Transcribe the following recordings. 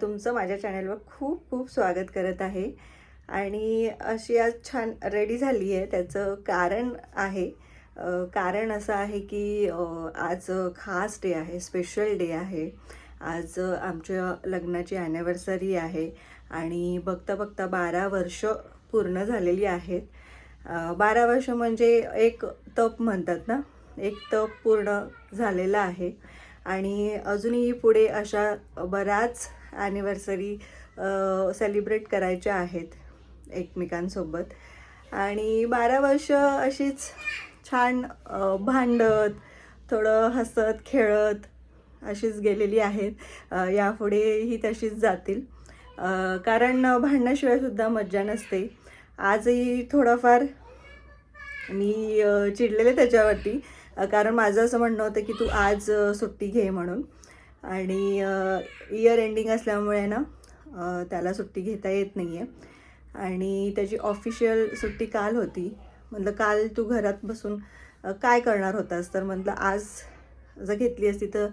तुमचं माझ्या चॅनलवर खूप खूप स्वागत करत आहे. आणि अशी आज छान रेडी झाली आहे त्याचं कारण आहे. कारण असं आहे की आज खास डे आहे स्पेशल डे आहे. आज आमच्या लग्नाची ॲनिव्हर्सरी आहे आणि बघता बघता बारा वर्ष पूर्ण झालेली आहेत. बारा वर्ष म्हणजे एक तप म्हणतात ना एक तप पूर्ण झालेला आहे. आणि अजूनही पुढे अशा बऱ्याच ॲनिव्हर्सरी सेलिब्रेट करायच्या आहेत एकमेकांसोबत. आणि बारा वर्ष अशीच छान भांडत थोडं हसत खेळत अशीच गेलेली आहेत. यापुढेही तशीच जातील. कारण भांडण्याशिवायसुद्धा मज्जा नसते. आजही थोडंफार मी चिडलेले त्याच्यावरती. कारण माझं असं म्हणणं होतं की तू आज सुट्टी घे म्हणून. आणि इयर एंडिंग असल्यामुळे ना त्याला सुट्टी घेता येत नाही आहे आणि त्याची ऑफिशियल सुट्टी काल होती. म्हटलं काल तू घरात बसून काय करणार होतास? तर म्हटलं आज जर घेतली असती तर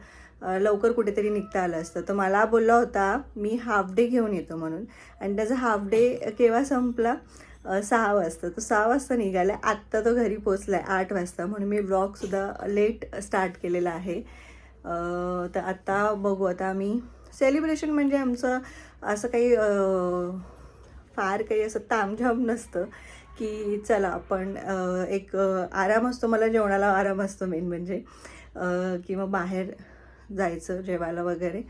लवकर कुठेतरी निघता आलं असतं. तर मला बोलला होता मी हाफ डे घेऊन येतो म्हणून. आणि त्याचा हाफ डे केव्हा संपला? सहा वाजता. तो सहा वाजता निघाला. आत्ता तो घरी पोचला आहे आठ वाजता. म्हणून मी ब्लॉगसुद्धा लेट स्टार्ट केलेला आहे. तर आत्ता बघू आता आम्ही सेलिब्रेशन म्हणजे आमचं असं काही फार काही असं तामझाम नसतं की चला आपण एक आराम असतो मला जेवणाला आराम असतो मेन म्हणजे. किंवा बाहेर जायचं जेवायला वगैरे.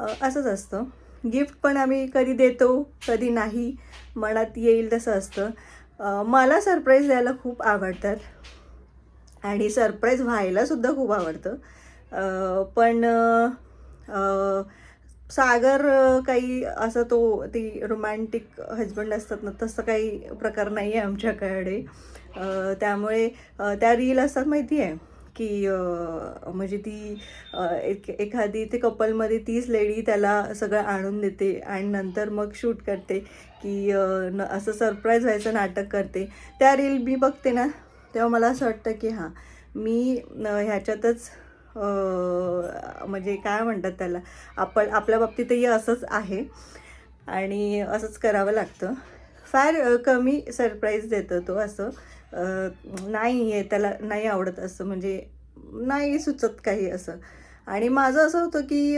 असंच असतं. गिफ्ट पण आम्ही कधी देतो कधी नाही मनात येईल तसं असतं. मला सरप्राईज द्यायला खूप आवडतात. आणि सरप्राईज व्हायलासुद्धा खूप आवडतं. पण सागर काही असं तो ती रोमॅन्टिक हजबंड असतात ना तसं काही प्रकार नाही आहे आमच्याकडे त्यामुळे त्या रील असतात माहिती आहे की म्हणजे ती एक एखादी ते कपलमध्ये तीच लेडी त्याला सगळं आणून देते आणि नंतर मग शूट करते की न असं सरप्राईज व्हायचं नाटक करते. त्या रील मी बघते ना तेव्हा मला असं वाटतं की हां मी ह्याच्यातच म्हणजे काय म्हणतात त्याला? आपण आपल्या बाबतीतही असंच आहे. आणि असंच करावं लागतं. फार कमी सरप्राईज देतो तो असं. नाही आहे त्याला नाही आवडत असं म्हणजे नाही सुचत काही असं. आणि माझं असं होतं की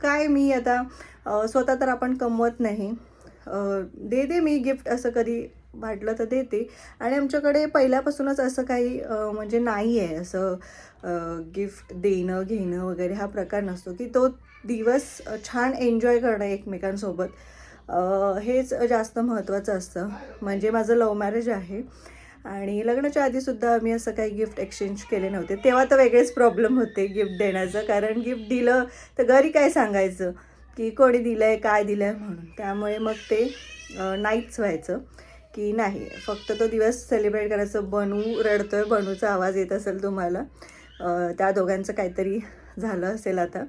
काय मी आता स्वतः तर आपण कमवत नाही. दे दे मी गिफ्ट असं कधी वाटलं तर देते. आणि आमच्याकडे पहिल्यापासूनच असं काही म्हणजे नाही आहे असं गिफ्ट देणं घेणं वगैरे हा प्रकार नसतो की तो दिवस छान एन्जॉय करणं एकमेकांसोबत. हेच जास्त महत्त्वाचं असतं. म्हणजे माझं लव्ह मॅरेज आहे. आणि लग्नाच्या आधीसुद्धा आम्ही असं काही गिफ्ट एक्सचेंज केले नव्हते. तेव्हा तर वेगळेच प्रॉब्लेम होते गिफ्ट देण्याचं. कारण गिफ्ट दिलं तर घरी काय सांगायचं? की कोणी दिलं आहे काय दिलं आहे म्हणून. त्यामुळे मग ते नाहीच व्हायचं. की नाही फक्त तो दिवस सेलिब्रेट करायचं. बनू रडतोय बनूचा आवाज येत असेल तुम्हाला. त्या दोघांचं काहीतरी झालं असेल आता.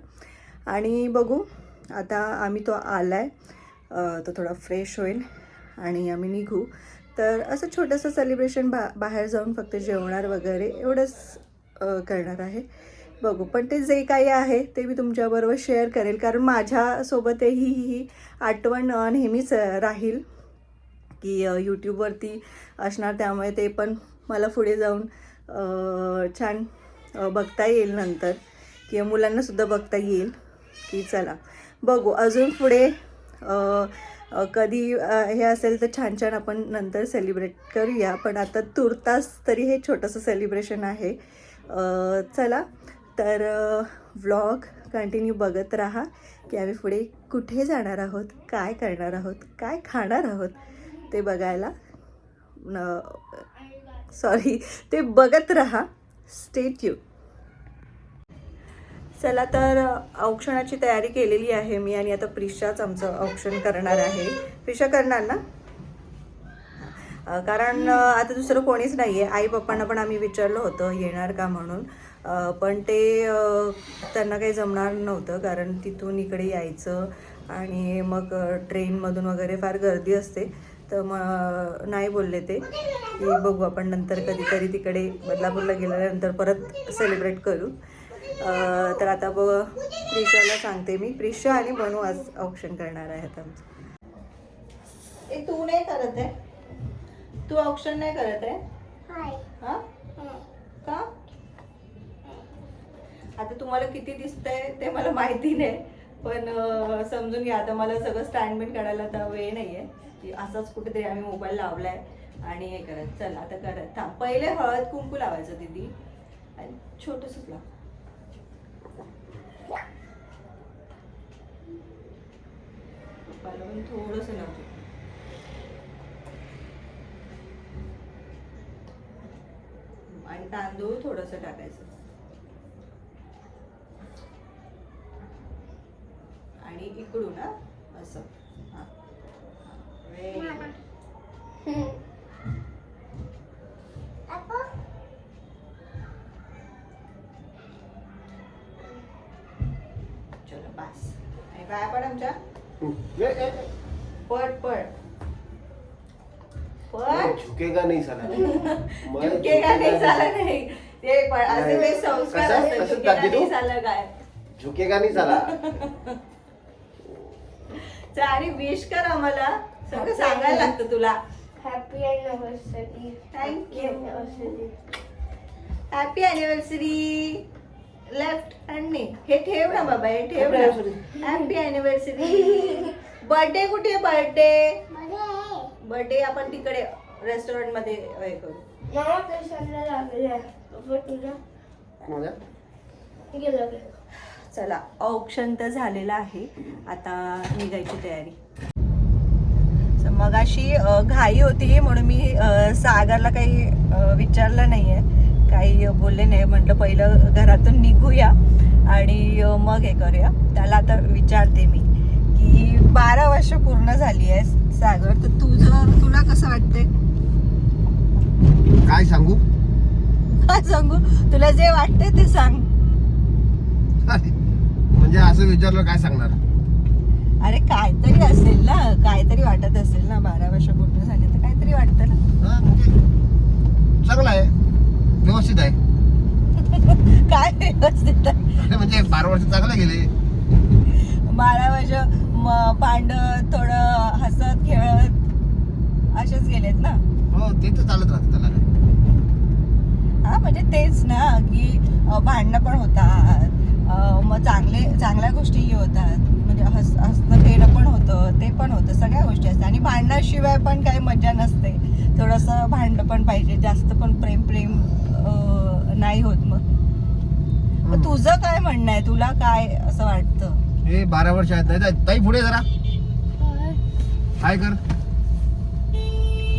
आणि बघू आता आम्ही तो आला आहे तो थोडा फ्रेश होईल आणि आम्ही निघू. तर असं छोटंसं सेलिब्रेशन बा बाहेर जाऊन फक्त जेवणार वगैरे एवढंच करणार आहे. बघू पण ते जे काही आहे ते मी तुमच्याबरोबर शेअर करेल. कारण माझ्यासोबतही ही आठवण नेहमीच राहील. की यूट्यूबवरती असणार त्यामुळे ते पण मला पुढे जाऊन छान बघता येईल नंतर. किंवा मुलांनासुद्धा बघता येईल की चला बघू. अजून पुढे कधी हे असेल तर छान छान आपण नंतर सेलिब्रेट करूया. पण आता तुर्तास तरी हे छोटंसं सेलिब्रेशन आहे. चला तर व्लॉग कंटिन्यू बघत राहा की आम्ही पुढे कुठे जाणार आहोत काय करणार आहोत काय खाणार आहोत. ते बघायला. सॉरी ते बघत राहा. स्टेट यू चला तर औक्षणाची तयारी केलेली आहे मी आणि आता प्रिशाच आमचं औक्षण करणार आहे. प्रिशा करणार ना? कारण आता दुसरं कोणीच नाही आहे आई पप्पांना पण आम्ही विचारलं होतं येणार का म्हणून. पण ते त्यांना काही जमणार नव्हतं कारण तिथून इकडे यायचं. आणि मग ट्रेनमधून वगैरे फार गर्दी असते. तर मग नाही बोलले ते. की बघू आपण नंतर कधीतरी तिकडे बदलापूरला गेल्यानंतर परत सेलिब्रेट करू. अं, तर आता ब प्रिशाला सांगते मी. प्रिशा आणि बनू आज ऑप्शन करणार आहेत आमचं. ए तू नाही करत आहे? तू ऑप्शन नाही करत आहे? हा? का? आता तुम्हाला किती दिसतंय ते मला माहिती नाही. पण समजून घ्या. आता मला सगळं स्टँडमेंट काढायला आता वेळ नाहीये. की असंच कुठेतरी आम्ही मोबाईल लावला आहे आणि हे करत चल आता करत. थांब. पहिले हळद कुंकू लावायचं दीदी. आणि छोटंसंच लाव. पप्पाला पण थोडंसं लावतो. आणि तांदूळ थोडंसं टाकायचं आणि इकडून ना असं हा. हा. Very good. चलो बस आणि पाया पड आमच्या पड पड पड झुकेगा नहीं. साला मैं झुकेगा नाही झालं नाही? ते असे नाही. संस्कार कसं- असतात कसं झुकेगा नाही? झालं काय? झुकेगा नहीं साला विश कर आम्हाला. सगळं सांगायला लागतं तुला. Happy anniversary Thank you. Anniversary happy anniversary left हँडने हे ठेव ना बाबा हे ठेव ना. हॅपी अॅनिव्हर्सरी बर्थडे कुठे बर्थडे बर्थडे आपण तिकडे रेस्टॉरंटमध्ये हे करू. मला पेशंटला लागले तुझ्या. माझ्या गेलं गेलं चला ऑप्शन तर झालेलं आहे. आता निघायची तयारी. So, मगाशी अ, घाई होती म्हणून मी सागरला काही विचारलं नाही आहे काही बोलले नाही म्हटलं पहिलं घरातून निघूया आणि मग हे करूया. त्याला आता विचारते मी की बारा वर्ष पूर्ण झाली आहे सागर. तर तुझं तुला कसं वाटतंय? काय सांगू? काय सांगू? तुला जे वाटतंय ते सांग. म्हणजे असं विचारलं काय सांगणार? अरे काहीतरी असेल ना काहीतरी वाटत असेल ना बारा वर्ष पूर्ण झाले तर काहीतरी वाटतं ना. चांगलं आहे. व्यवस्थित आहे. काय व्यवस्थित आहे? म्हणजे बारा वर्ष चांगले गेले. बारा वर्ष पांड थोडं हसत खेळत असेच गेलेत ना. हो ते तर चालत राहतं त्याला काय. हा म्हणजे तेच ना की भांडणं पण होतात. मग चांगले चांगल्या गोष्टीही होतात. म्हणजे हस हसणं खेळणं पण होतं ते पण होतं सगळ्या गोष्टी असतात. आणि भांडणाशिवाय पण काही मजा नसते. थोडंसं भांडणं पण पाहिजे जास्त पण प्रेम प्रेम नाही होत मग. तुझं काय म्हणणं आहे? तुला काय असं वाटतं? हे बारा वर्ष आहेत. नाही ताई- ताई पुढे जरा. हाय कर?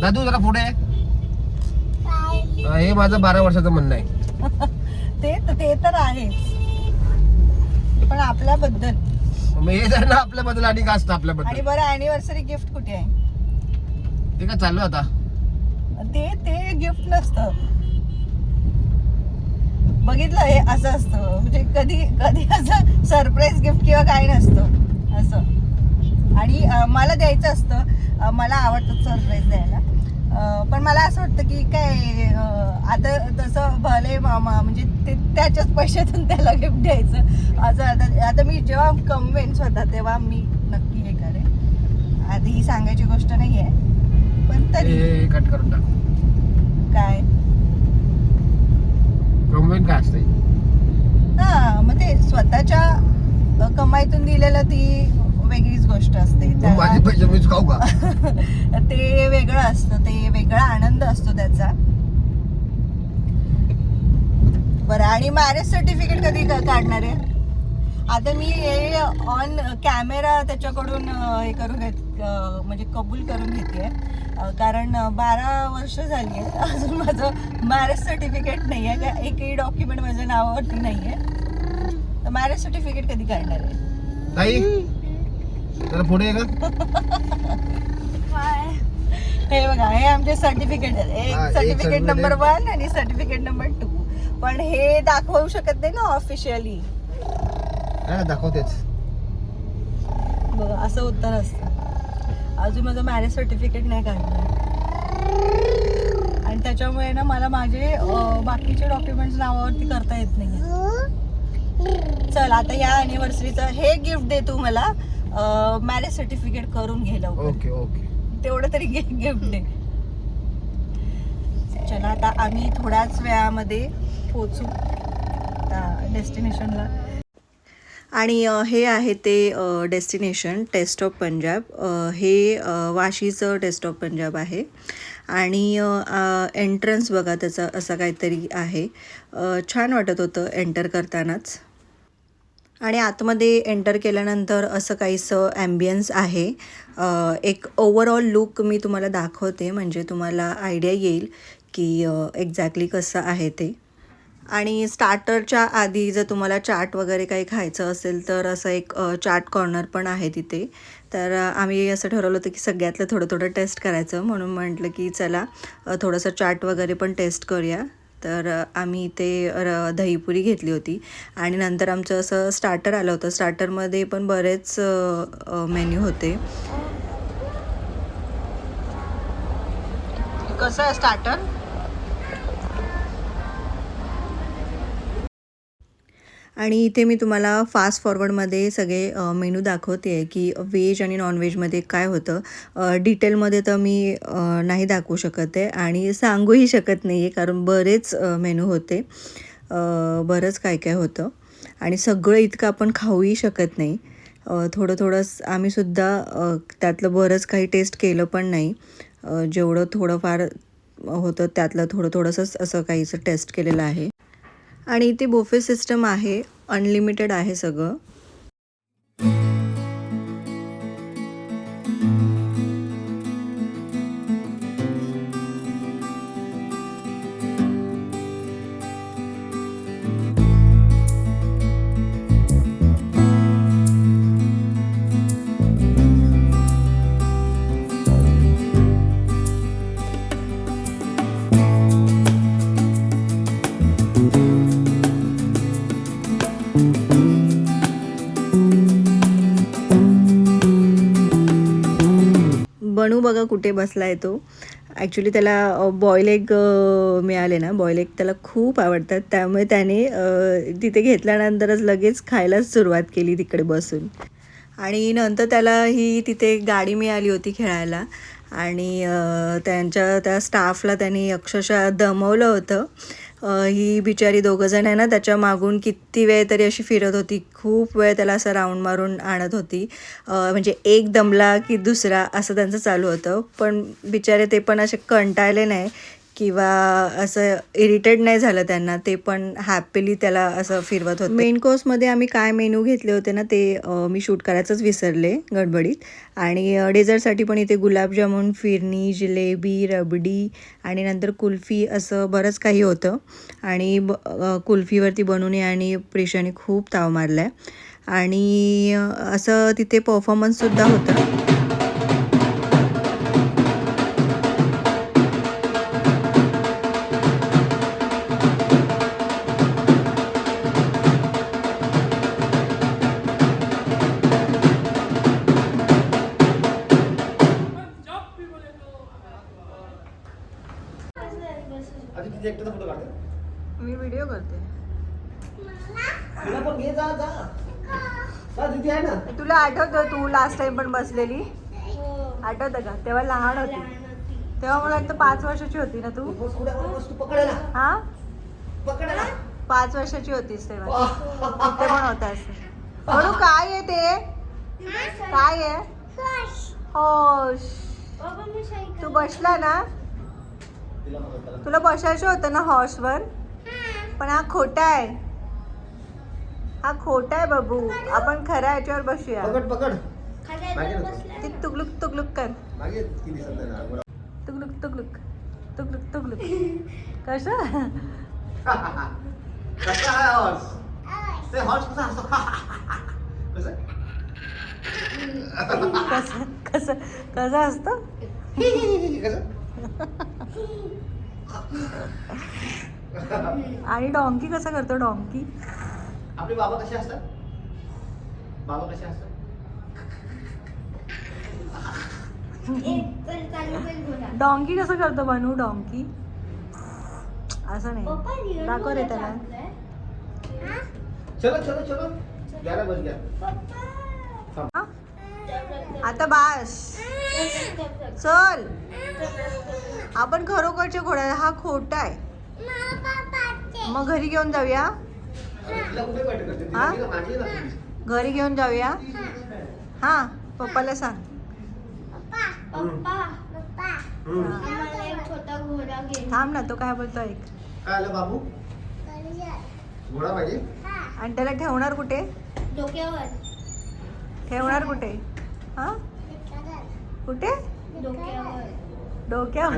दादू जरा पुढे. हा, माझं बारा वर्षाचं म्हणणं आहे. ते ते तर आहेच. पण आपल्याबद्दल. मग हे जर ना आपल्याबद्दल आणि काय असतं आणि आपल्याबद्दल बरं अॅनिव्हर्सरी गिफ्ट कुठे आहे? ते काय चालू आहे आता? ते ते गिफ्ट नसतं. बघितलं हे असं असतं. म्हणजे कधी कधी असं सरप्राईज गिफ्ट किंवा काय नसतं. असं. आणि मला द्यायचं असतं. मला आवडतं सरप्राईज द्यायला पण मला असं वाटतं की काय आता तसं भले मामा म्हणजे ते त्याच्याच पैशातून त्याला गिफ्ट द्यायचं. असं आता आता मी जेव्हा कमवेन स्वतः तेव्हा मी नक्की हे करेन. आधी ही सांगायची गोष्ट नाही आहे पण तरी. कट करून टाक. काय? कमवेन काय असते हा मग ते स्वतःच्या कमाईतून दिलेलं ती वेगळीच गोष्ट असते. माझे त्याला- पैसे मीच खाऊ का? ते वेगळं असतं ते वेगळा आनंद असतो त्याचा. बरं आणि मॅरेज सर्टिफिकेट कधी काढणार आहे? आता मी हे ऑन कॅमेरा त्याच्याकडून हे करून घेत म्हणजे कबूल करून घेते. कारण बारा वर्ष झाली आहेत. अजून माझं मॅरेज सर्टिफिकेट नाही आहे का एकही डॉक्युमेंट माझ्या नावावरती नाही आहे तर मॅरेज सर्टिफिकेट कधी काढणार आहे? जरा पुढे का? हे बघा हे आमचे सर्टिफिकेट आहेत. हा, एक एक सर्टिफिकेट नंबर. वन आणि सर्टिफिकेट नंबर टू पण हे दाखवू शकत नाही ना ऑफिशियली दाखवतेच. बघा असं उत्तर असतं. अजून माझं मॅरेज सर्टिफिकेट नाही काढलं आणि त्याच्यामुळे ना मला माझे बाकीचे डॉक्युमेंट्स नावावरती करता येत नाही चल आता या अॅनिव्हर्सरीचं हे गिफ्ट दे तू मला. मॅरेज सर्टिफिकेट करून घे लवकर. Okay okay. तेवढं तरी गिफ्ट दे चला आता आम्ही थोड्याच वेळामध्ये पोचू डेस्टिनेशनला आणि हे आहे ते डेस्टिनेशन टेस्ट ऑफ पंजाब हे वाशीचं टेस्ट ऑफ पंजाब आहे. आणि एंट्रन्स बघा त्याचा असा काहीतरी आहे. छान वाटत होतं एंटर करतानाच. आणि आतमध्ये एंटर केल्यानंतर असं काहीसं ॲम्बियन्स आहे. एक ओवरऑल लुक मी तुम्हाला दाखवते म्हणजे तुम्हाला आयडिया येईल की एक्झॅक्टली कसं आहे ते. आणि स्टार्टरच्या आधी जर तुम्हाला चाट वगैरे काही खायचं असेल तर असं एक चाट कॉर्नर पण आहे तिथे. तर आम्ही असं ठरवलं होतं की सगळ्यातलं थोडं थोडं टेस्ट करायचं. म्हणून म्हटलं की चला थोडंसं चाट वगैरे पण टेस्ट करूया. तर आम्ही इथे र दहीपुरी घेतली होती. आणि नंतर आमचं असं स्टार्टर आलं होतं. स्टार्टरमध्ये पण बरेच मेन्यू होते. कसं आहे स्टार्टर आणि इथे मी तुम्हाला फास्ट फॉरवर्डमध्ये सगळे मेनू दाखवते आहे की व्हेज आणि नॉनव्हेजमध्ये काय होतं. डिटेलमध्ये तर मी नाही दाखवू शकत आहे आणि सांगूही शकत नाही आहे कारण बरेच मेनू होते. बरंच काय काय होतं. आणि सगळं इतकं आपण खाऊही शकत नाही. थोडं थोडं आम्हीसुद्धा त्यातलं बरंच काही टेस्ट केलं पण नाही. जेवढं थोडंफार होतं त्यातलं थोडं थोडंसंच असं काहीचं टेस्ट केलेलं आहे. आणि इथे बोफे सिस्टम आहे अनलिमिटेड आहे सगळं. मणू बघा कुठे बसला आहे तो. ॲक्च्युली त्याला बॉईल एग मिळाले ना. बॉईल एग त्याला खूप आवडतात. त्यामुळे त्याने तिथे घेतल्यानंतरच लगेच खायलाच सुरुवात केली तिकडे बसून. आणि नंतर त्याला ही तिथे गाडी मिळाली होती खेळायला. आणि त्यांच्या त्या स्टाफला त्यांनी अक्षरशः दमवलं होतं. ही बिचारी दोघंजण आहे ना त्याच्या मागून किती वेळ तरी अशी फिरत होती. खूप वेळ त्याला असं राऊंड मारून आणत होती. म्हणजे एक दमला की दुसरा असं त्यांचं चालू होतं. पण बिचारे ते पण असे कंटाळले नाही. किंवा असं इरिटेट नाही झालं त्यांना ते पण हॅपीली त्याला असं फिरवत होते. मेन कोर्समध्ये आम्ही काय मेनू घेतले होते ना ते मी शूट करायचंच विसरले गडबडीत. आणि डेझर्टसाठी पण इथे गुलाबजामुन फिरणी जिलेबी रबडी आणि नंतर कुल्फी असं बरंच काही होतं. आणि ब कुल्फीवरती बनवणे आणि प्रेशाने खूप ताव मारला आहे आणि असं तिथे परफॉर्मन्ससुद्धा होतं. आधी तिथे एकटाचा फोटो काढते मी व्हिडिओ करते. तुला पण घे जा जा. जा तिथे आहे ना. तुला आठवतं तू लास्ट टाइम पण बसलेली? आठवतं का? तेव्हा लहान होती. तेव्हा मला वाटतं पाच वर्षाची होती ना तू? बस पुढे बस तू पकडायला. हा? पकडायला. पाच वर्षाची होतीस तेव्हा. ते पण होतास म्हणून काय आहे ते? काय आहे? होश तू बसला ना? तिला बसायचं होतं ना हॉर्सवर? पण हा खोटा आहे. हा खोटा आहे बाबू. आपण खऱ्या याच्यावर बसूया. पकड पकड. ते तुगलुक तुगलुक कर. तुगलुक तुगलुक. तुगलुक तुगलुक. कसं? कसा कसा असतो? कसं? कसं कसं कसं असतं? कसं? आणि डॉंकी कसं करतो डॉंकी? आपले बाबा कसे असतात? बाबा कसे असतात? डॉंकी कसं करतो बनू डॉंकी? असं नाही. दाखव रे त्याला. चलो चलो चलो. ग्यारह बज गया? आता बास. चल. आपण खरोखरचे घोडा. हा खोटा आहे. मग घरी घेऊन जाऊया. तिला कुठे भेट करते तिला हा? घरी घेऊन जाऊया. हा पप्पाला सांग. पप्पा हम्म. आम्हाला एक छोटा घोडा घे. थांब ना तो काय बोलतो ऐक. बाबू? घोडा पाहिजे? आणि त्याला ठेवणार कुठे? डोक्यावर. ठेवणार कुठे? हा? कुठे? डोक्यावर.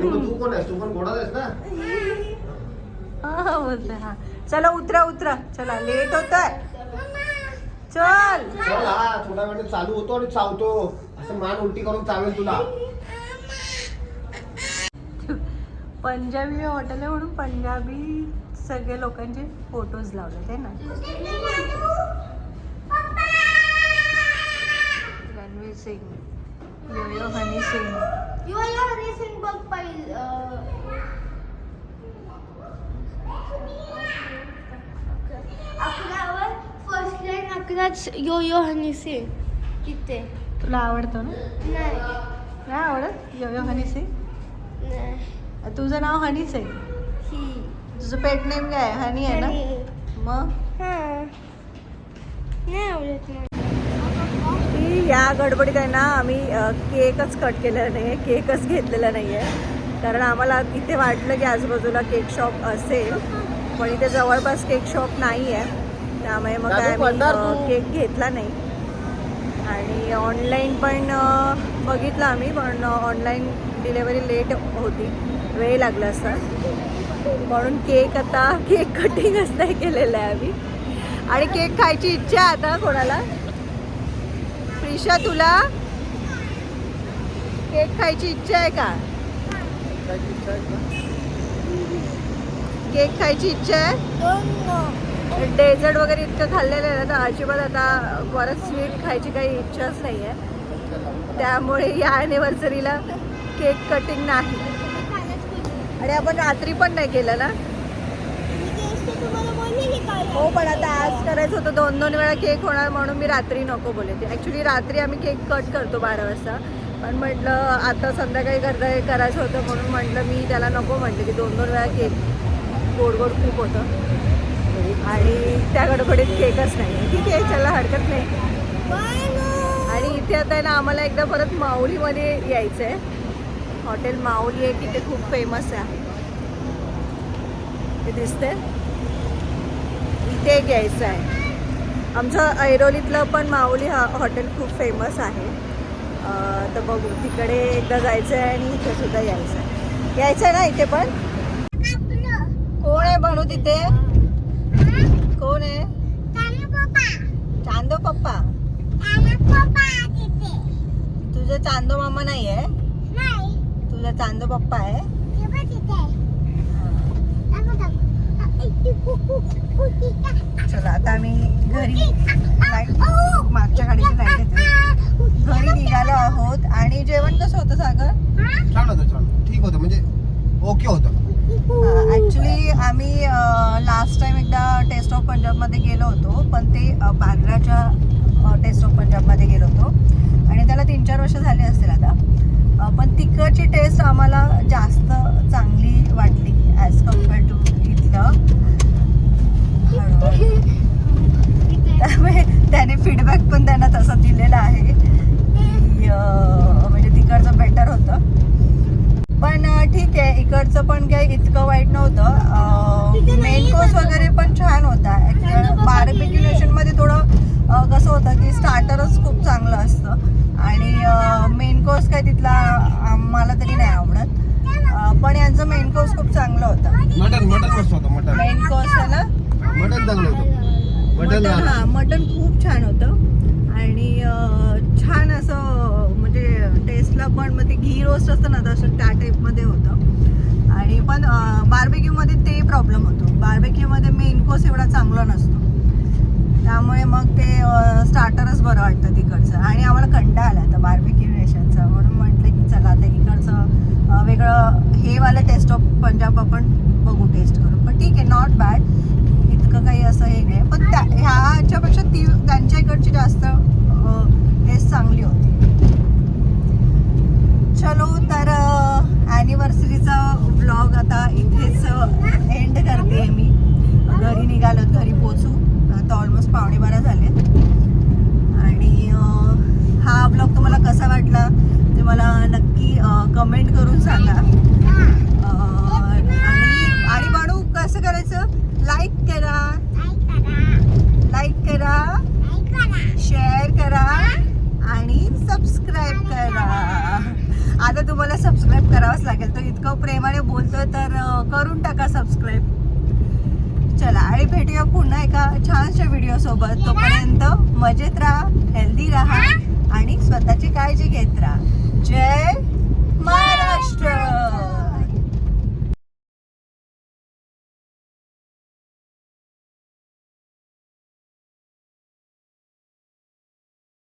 हा हा चला उतरा उतरा. चला लेट होतोय. चल. चल थोड्या वेळ चालू होतो आणि चावतो. असं मान उलटी करून चावेल तुला. पंजाबी हॉटेल आहे म्हणून पंजाबी सगळे लोकांचे फोटोज लावले ते ना? Ranveer Singh yo yo Honey Singh yo yo Honey Singh बघ पहिलं अकरावर फर्स्ट लाईन अकराच यो यो हनी सिंग तिथे तुला आवडतो ना? नाही. नाही आवडत? योयो हनी सिंग नाही. तुझं नाव हनीच आहे ही. तुझं पेट नेम काय? हनी आहे ना? हनी. मग? हां. नाही आवडत नाही की या गडबडीत आहे ना आम्ही केकच कट केलेला नाही आहे केकच घेतलेला नाही आहे कारण आम्हाला इथे वाटलं की आजूबाजूला केक शॉप असेल पण इथे जवळपास केक शॉप नाही आहे त्यामुळे मग काय आम्ही. केक घेतला नाही. आणि ऑनलाईन पण बघितलं आम्ही पण ऑनलाईन डिलेवरी लेट होती. वेळ लागला असता. म्हणून केक आता केक कटिंगच नाही केलेलं आहे आम्ही. आणि केक खायची इच्छा आता कोणाला. प्रिशा तुला? केक खायची इच्छा आहे का? केक खायची इच्छा आहे? डेझर्ट वगैरे इतकं खाल्लेलं आहे ना तर अजिबात आता परत स्वीट खायची काही इच्छाच नाही आहे. त्यामुळे या ॲनिव्हर्सरीला केक कटिंग नाही. आणि आपण रात्री पण नाही केलं ना? हो पण आता आज करायचं होतं दोन दोन वेळा केक होणार म्हणून मी रात्री नको बोलते ॲक्च्युली रात्री आम्ही केक कट करतो बारा वाजता. पण म्हटलं आता संध्याकाळी करता करायचं होतं म्हणून म्हटलं मी त्याला नको म्हटलं की दोन दोन वेळा केक गोड गोड खूप होतं. आणि त्या गडबडीत केकच नाही. ठीक आहे चला हरकत नाही. आणि इथे आता आहे ना आम्हाला एकदा परत माऊलीमध्ये यायचं आहे हॉटेल माऊली आहे की ते खूप फेमस आहे. ते दिसते इथे एक यायचं आहे. आमचं ऐरोलीतलं पण माऊली हा हॉटेल खूप फेमस आहे. तर बघू तिकडे एकदा जायचं आहे आणि इथे सुद्धा यायचं आहे यायचं आहे ना इथे पण? कोण आहे बनू तिथे? कोण आहे? चांदो पप्पा. तुझं चांदो मामा नाही. आहे तुझा चांदो पप्पा आहे? चला आता आम्ही घरी लाइट मागच्या गाडीची लाइट येते घरी निघालो आहोत आणि जेवण कसं होतं सागर? छान होतं छान. ठीक होतं म्हणजे ओके होतं. ॲक्च्युली आम्ही लास्ट टाइम एकदा टेस्ट ऑफ पंजाबमध्ये गेलो होतो पण ते बांद्राच्या टेस्ट ऑफ पंजाबमध्ये गेलो होतो. आणि त्याला तीन चार वर्ष झाले असतील आता. पण तिकडची टेस्ट आम्हाला जास्त चांगली वाटली ॲज कंपेअर टू इथलं. त्यामुळे त्याने फीडबॅक पण त्यांना तसा दिलेला आहे की म्हणजे तिकडचं बेटर होतं. पण ठीक आहे इकडचं पण काही इतकं वाईट नव्हतं. मेन कोर्स वगैरे पण छान होता. बार्बिक्युलेशनमध्ये थोडं कसं होतं की स्टार्टरच खूप चांगलं असतं. आणि मेन कोर्स काय तिथला आम्हाला तरी नाही आवडत. पण यांचं मेन कोर्स खूप चांगलं होतं. मटन मटन मस्त होतं मटन. मेन कोर्स ना? मटन हा मटन खूप छान होतं. आणि छान असं म्हणजे टेस्टला पण मग ते घी रोस्ट असतं ना तसं त्या टाईपमध्ये होतं. आणि पण बार्बेक्यूमध्ये ते प्रॉब्लेम होतो. बार्बेक्यूमध्ये मेन कोर्स एवढा चांगला नसतो. त्यामुळे मग ते स्टार्टरच बरं वाटतं तिकडचं. आणि आम्हाला कंटा आला आता बार्बिक्यू नेशनचा म्हणून म्हटलं की चला आता इकडचं वेगळं हे वालं टेस्ट ऑफ पंजाब आपण बघू टेस्ट करू पण ठीक आहे नॉट बॅड इतकं काही असं हे नाही. पण त्या ह्याच्यापेक्षा ती त्यांच्या इकडची जास्त टेस्ट चांगली होती. चलो तर ॲनिव्हर्सरीचा ब्लॉग आता इथेच एंड करते मी. घरी निघालो घरी पोचू आता ऑलमोस्ट पावणे बारा झाले. आणि हा ब्लॉग तुम्हाला कसा वाटला ते मला नक्की कमेंट करून सांगा. आणि आणि बाळू कसं करायचं? लाईक करा. लाईक करा. शेअर करा. आणि सबस्क्राईब करा. आता तुम्हाला सबस्क्राईब करावंच लागेल. तो इतकं प्रेमाने बोलतोय तर करून टाका सबस्क्राईब सकाळी भेटूया पुन्हा एका छानशा व्हिडिओ सोबत. तोपर्यंत मजेत राहा हेल्दी राहा आणि स्वतःची काळजी घेत राहा. जय महाराष्ट्र!